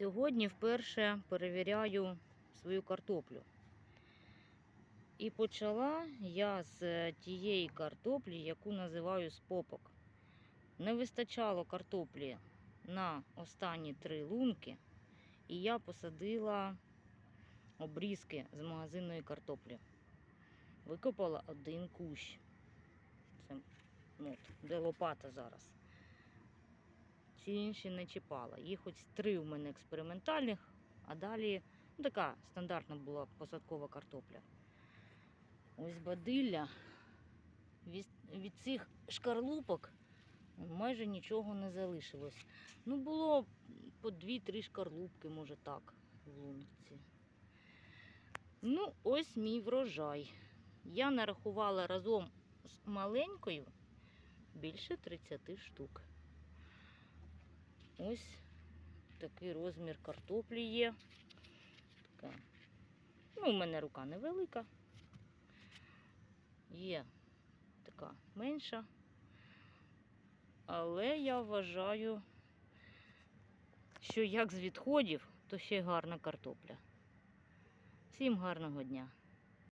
Сьогодні вперше перевіряю свою картоплю. І почала я з тієї картоплі, яку називаю з попок. Не вистачало картоплі на останні три лунки, і я посадила обрізки з магазинної картоплі. Викопала один кущ. Це ну, от, де лопата зараз. Ці інші не чіпала. Їх ось три у мене експериментальних, а далі ну, така стандартна була посадкова картопля. Ось бадилля. Від, від цих шкарлупок майже нічого не залишилось. Ну, було по дві-три шкарлупки, може так, в лунці. Ну, ось мій врожай. Я нарахувала разом з маленькою більше 30 штук. Ось такий розмір картоплі є. Така. Ну, у мене рука невелика. Є така менша. Але я вважаю, що як з відходів, то ще й гарна картопля. Всім гарного дня!